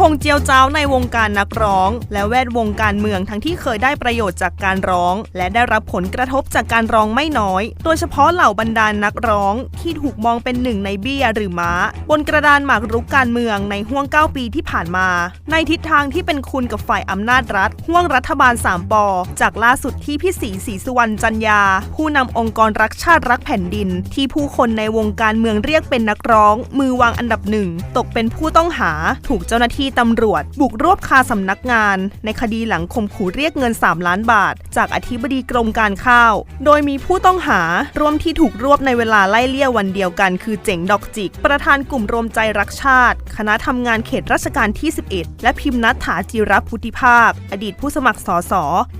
คงเจียวจ้าวในวงการนักร้อง และแวดวงการเมืองทั้งที่เคยได้ประโยชน์จากการร้อง และได้รับผลกระทบจากการร้องไม่น้อย โดยเฉพาะเหล่าบรรดานนักร้องที่ถูกมองเป็นหนึ่งในเบี้ยหรือม้า บนกระดานหมากรุกการเมืองในห่วง 9 ปีที่ผ่านมา ในทิศทางที่เป็นคุณกับฝ่ายอำนาจรัฐห่วงรัฐบาล 3ปอจากล่าสุดที่พี่ศรีศรีสุวรรณจันยา ผู้นำองค์กรรักชาติรักแผ่นดิน ที่ผู้คนในวงการเมืองเรียกเป็นนักร้อง มือวางอันดับหนึ่งตกเป็นผู้ต้องหาถูกเจ้าหน้าที่ตำรวจ บุกรวบคาสำนักงาน ในคดีหลังข่มขู่เรียกเงิน 3 ล้านบาท จากอธิบดีกรมการข้าว โดยมีผู้ต้องหารวมที่ถูกรวบในเวลาไล่เลี่ยวันเดียวกัน คือเจ๋งดอกจิก ประธานกลุ่มรวมใจรักชาติ คณะทำงานเขตราชการที่ 11 และพิมพ์นัทถาจิรพุทธิภาค อดีตผู้สมัครสส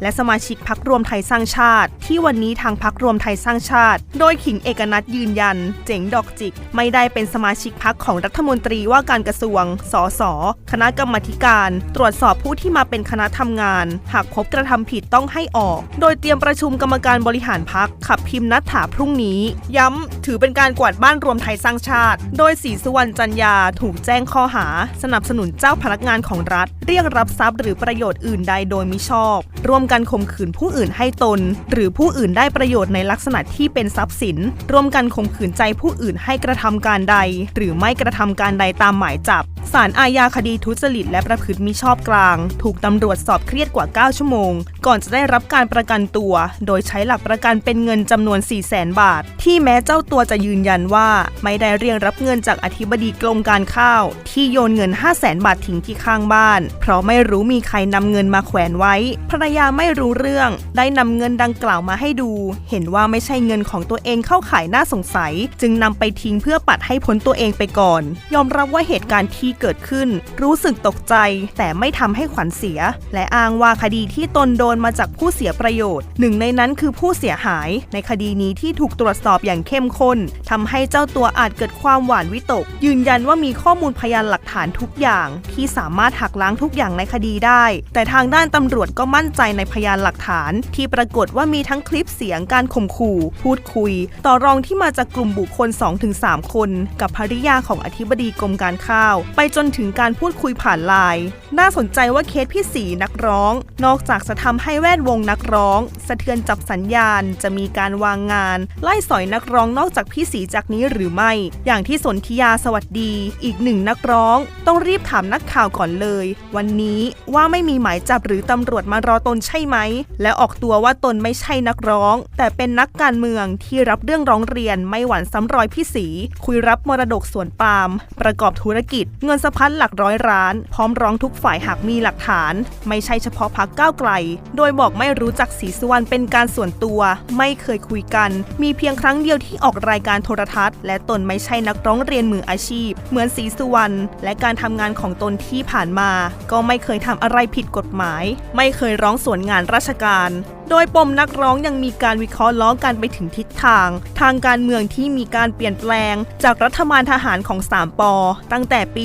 และสมาชิกพักรวมไทยสร้างชาติ ที่วันนี้ทางพักรวมไทยสร้างชาติ โดยขิงเอกนัทยืนยัน เจ๋งดอกจิก ไม่ได้เป็นสมาชิกพักของรัฐมนตรีว่าการกระทรวง สสคคณะกรรมการ ตรวจสอบผู้ที่มาเป็นคณะทำงาน หากพบกระทำผิดต้องให้ออก โดยเตรียมประชุมกรรมการบริหารพักขับพิมพ์นัดถาพรุ่งนี้ ย้ำถือเป็นการกวาดบ้านรวมไทยสร้างชาติ โดยศรีสุวรรณจันยาถูกแจ้งข้อหา สนับสนุนเจ้าพนักงานของรัฐ เรียกรับทรัพย์หรือประโยชน์อื่นใดโดยมิชอบ ร่วมกันข่มขืนผู้อื่นให้ตน หรือผู้อื่นได้ประโยชน์ในลักษณะที่เป็นทรัพย์สิน ร่วมกันข่มขืนใจผู้อื่นให้กระทำการใด หรือไม่กระทำการใดตามหมายจับ ศาลอาญาคดีทุจริตและประพฤติมิชอบกลาง ถูกตำรวจสอบเครียดกว่า 9 ชั่วโมง ก่อนจะได้รับการประกันตัว โดยใช้หลักประกันเป็นเงินจำนวน 4 0 0แสนบาท ที่แม้เจ้าตัวจะยืนยันว่า ไม่ได้เรียงรับเงินจากอธิบดีกรมการข้าว ที่โยนเงิน 5 0 0แสนบาททิ้งที่ข้างบ้าน เพราะไม่รู้มีใครนำเงินมาแขวนไว้ ภรรยาไม่รู้เรื่อง ได้นำเงินดังกล่าวมาให้ดู เห็นว่าไม่ใช่เงินของตัวเองเข้าขายน่าสงสัย จึงนำไปทิ้งเพื่อปัดให้พ้นตัวเองไปก่อน ยอมรับว่าเหตุการณ์ที่เกิดขึ้น รู้สึกตกใจ แต่ไม่ทำให้ขวัญเสีย และอ้างว่าคดีที่ตนโดนนมาจากผู้เสียประโยชน์ หนึ่งในนั้นคือผู้เสียหาย ในคดีนี้ที่ถูกตรวจสอบอย่างเข้มข้นทำให้เจ้าตัวอาจเกิดความหวานวิตก ยืนยันว่ามีข้อมูลพยานหลักฐานทุกอย่าง ที่สามารถหักล้างทุกอย่างในคดีได้ แต่ทางด้านตำรวจก็มั่นใจในพยานหลักฐาน ที่ปรากฏว่ามีทั้งคลิปเสียงการข่มขู่พูดคุย ต่อรองที่มาจากกลุ่มบุคคล 2-3 คน กับภริยาของอธิบดีกรมการข้าว ไปจนถึงการพูดคุยผ่านไลน์น่าสนใจว่าเคสพี่สีนักร้อง นอกจากจะทำให้แวดวงนักร้อง สะเทือนจับสัญญาณจะมีการวางงาน ไล่สอยนักร้องนอกจากพี่สีจากนี้หรือไม่ อย่างที่สนธิยาสวัสดี อีกหนึ่งนักร้อง ต้องรีบถามนักข่าวก่อนเลย วันนี้ว่าไม่มีหมายจับหรือตำรวจมารอตนใช่ไหม และออกตัวว่าตนไม่ใช่นักร้อง แต่เป็นนักการเมืองที่รับเรื่องร้องเรียนไม่หวั่นซ้ำรอยพี่สีคุยรับมรดกสวนปาล์มประกอบธุรกิจ เงินสะพัดหลักร้อยล้าน พร้อมร้องทุกฝ่ายหากมีหลักฐาน ไม่ใช่เฉพาะพักก้าวไกลโดยบอกไม่รู้จักศรีสุวรรณเป็นการส่วนตัว ไม่เคยคุยกัน มีเพียงครั้งเดียวที่ออกรายการโทรทัศน์ และตนไม่ใช่นักร้องเรียนมืออาชีพ เหมือนศรีสุวรรณและการทำงานของตนที่ผ่านมา ก็ไม่เคยทำอะไรผิดกฎหมาย ไม่เคยร้องส่วนงานราชการโดยปมนักร้องยังมีการวิเคราะห์ล้อกันไปถึงทิศทาง ทางการเมืองที่มีการเปลี่ยนแปลง จากรัฐบาลทหารของ 3ปอตั้งแต่ปี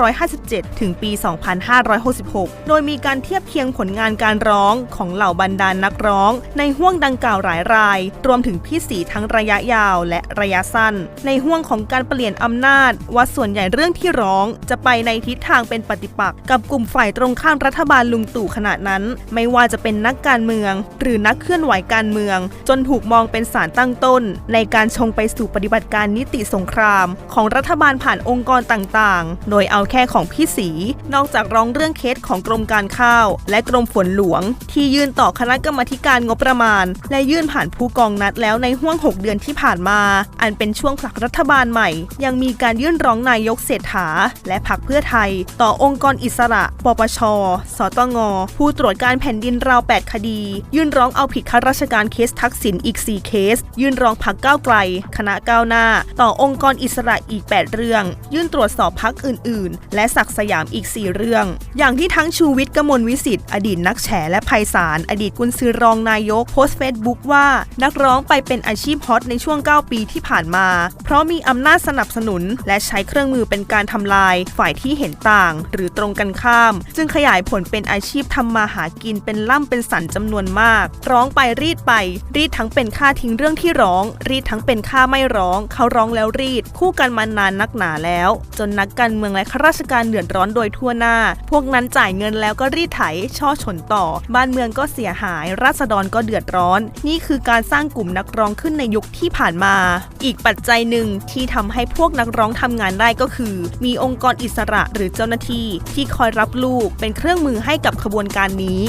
2557 ถึงปี 2566 โดยมีการเทียบเคียงผลงานการร้องของเหล่าบรรดานนักร้อง ในห่วงดังกล่าวหลายราย รวมถึงพี่สีทั้งระยะยาวและระยะสั้น ในห่วงของการเปลี่ยนอำนาจ ว่าส่วนใหญ่เรื่องที่ร้องจะไปในทิศทางเป็นปฏิปักษ์กับกลุ่มฝ่ายตรงข้ามรัฐบาลลุงตู่ขณะนั้น ไม่ว่าจะเป็นนักการเมืองหรือนักเคลื่อนไหวการเมือง จนถูกมองเป็นสารตั้งต้น ในการชงไปสู่ปฏิบัติการนิติสงคราม ของรัฐบาลผ่านองค์กรต่างๆ โดยเอาแค่ของพี่สี นอกจากร้องเรื่องเคสของกรมการข้าว และกรมฝนหลวง ที่ยื่นต่อคณะกรรมธิการงบประมาณ และยื่นผ่านผู้กองนัดแล้วในห่วง 6 เดือนที่ผ่านมา อันเป็นช่วงผลักรัฐบาลใหม่ ยังมีการยื่นร้องนายกเศรษฐา และพรรคเพื่อไทย ต่อองค์กรอิสระ ปปช สตง ผู้ตรวจการแผ่นดินราว 8 คดียื่นร้องเอาผิดข้าราชการเคสทักษิณอีก 4 เคส ยื่นร้องพักก้าวไกล คณะก้าวหน้า ต่อองค์กรอิสระอีก 8 เรื่อง ยื่นตรวจสอบพักอื่น ๆ และศักสยามอีก 4 เรื่อง อย่างที่ทั้งชูวิทย์กมลวิสิทธิ์อดีตนักแฉและไพศาลอดีตกุญซือรองนายกโพสต์เฟซบุ๊กว่า นักร้องไปเป็นอาชีพฮอตในช่วง 9 ปีที่ผ่านมา เพราะมีอำนาจสนับสนุน และใช้เครื่องมือเป็นการทำลาย ฝ่ายที่เห็นต่าง หรือตรงกันข้าม จึงขยายผลเป็นอาชีพทำมาหากินเป็นล่ำเป็นสันจำนวนมาก ร้องไปรีดไป รีดทั้งเป็นค่าทิ้งเรื่องที่ร้อง รีดทั้งเป็นค่าไม่ร้อง เขาร้องแล้วรีด คู่กันมานานนักหนาแล้ว จนนักการเมืองและข้าราชการเดือดร้อนโดยทั่วหน้า พวกนั้นจ่ายเงินแล้วก็รีดไถ ช่อฉนต่อ บ้านเมืองก็เสียหาย ราษฎรก็เดือดร้อน นี่คือการสร้างกลุ่มนักร้องขึ้นในยุคที่ผ่านมา อีกปัจจัยหนึ่งที่ทำให้พวกนักร้องทำงานได้ก็คือ มีองค์กรอิสระหรือเจ้าหน้าที่ที่คอยรับลูกเป็นเครื่องมือให้กับขบวนการนี้